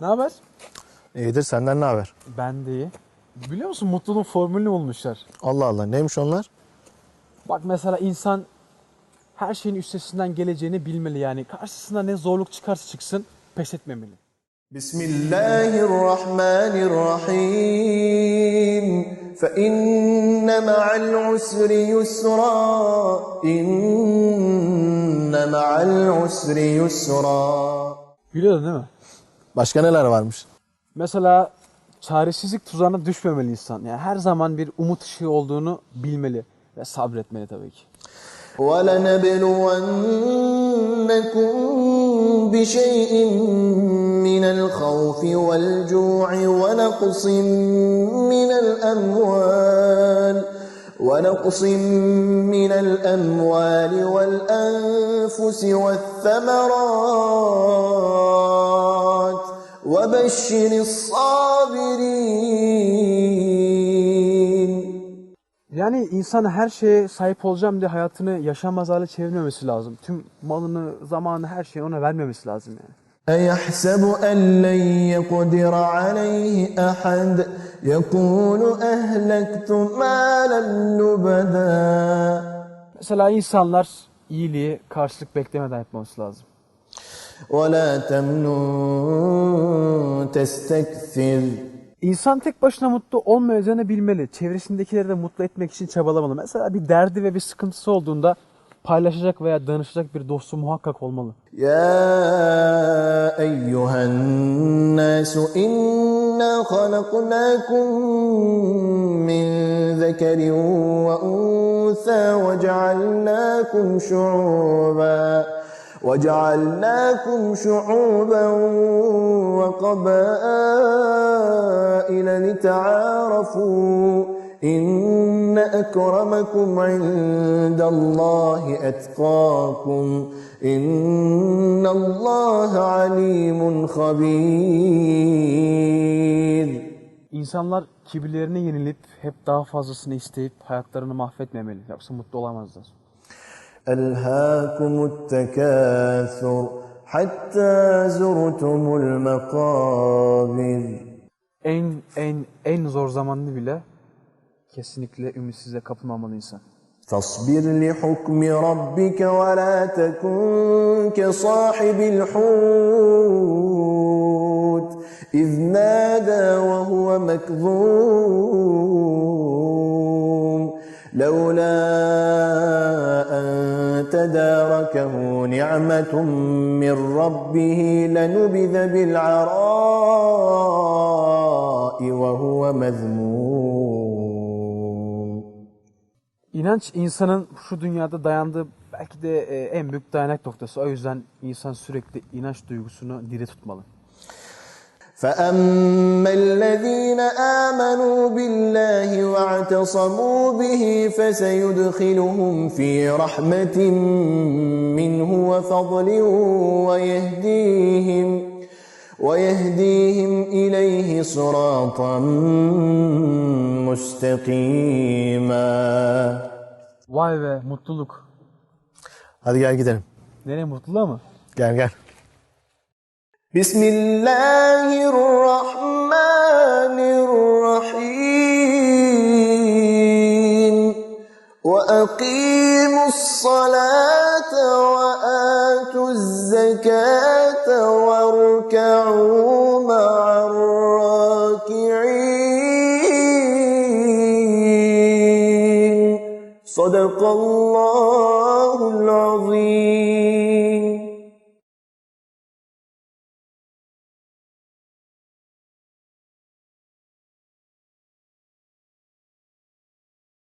Ne haber? İyidir senden ne haber? Ben de iyi. Biliyor musun mutluluğun formülünü bulmuşlar. Allah Allah neymiş onlar? Bak mesela insan her şeyin üstesinden geleceğini bilmeli yani. Karşısına ne zorluk çıkarsa çıksın pes etmemeli. Bismillahirrahmanirrahim. فإن مع العسر يسرا إن مع العسر يسرا Biliyorsun değil mi? Başka neler varmış? Mesela çaresizlik tuzağına düşmemeli insan. Yani her zaman bir umut ışığı olduğunu bilmeli ve sabretmeli tabii ki. ولنبلونكم بشيء من الخوف والجوع ونقص من الأموال ونقص من الأموال والأنفس والثمرات وبشر الصابرين Yani insan her şeye sahip olacağım diye hayatını yaşanmaz hale çevirmemesi lazım. Tüm malını, zamanı, her şeyi ona vermemesi lazım yani. أيحسب أن لن يقدر عليه أحد يقول أهلكت مالا لبدا Mesela insanlar iyiliği karşılık beklemeden yapması lazım. ولا تمنن تستكثر İnsan tek başına mutlu olmayacağını bilmeli. Çevresindekileri de mutlu etmek için çabalamalı. Mesela bir derdi ve bir sıkıntısı olduğunda paylaşacak veya danışacak bir dostu muhakkak olmalı. يا أيها الناس إنا خلقناكم من ذكر وأنثى وجعلناكم شعوبا وجعلناكم شعوبا وقبائل لتعارفوا. İnne ekremekum indallahi etkakum. İnnallaha alimun habir. İnsanlar kibirlerine yenilip hep daha fazlasını isteyip hayatlarını mahvetmemeli. Yoksa mutlu olamazlar. Elhâkumut tekâsur hatta zurtumul makabir. En en en zor zamanını bile kesinlikle ümitsizliğe kapılmamalı insan. فاصبر لحكم ربك ولا تكن كصاحب الحوت إذ نادى وهو مكظوم لولا أن تداركه نعمة من ربه لنبذ بالعراء وهو مذموم İnanç insanın şu dünyada dayandığı belki de e, en büyük dayanak noktası. O yüzden insan sürekli inanç duygusunu diri tutmalı. فأما الذين آمنوا بالله واعتصموا به فسيدخلهم في رحمة منه وفضل ويهديهم ويهديهم إليه صراطا مستقيما Vay be mutluluk. Hadi gel gidelim. Nereye mutluluğa mı? Gel gel. بسم الله الرحمن الرحيم وأقيموا الصلاة وآتوا الزكاة واركعوا مع الراكعين. صدق الله العظيم.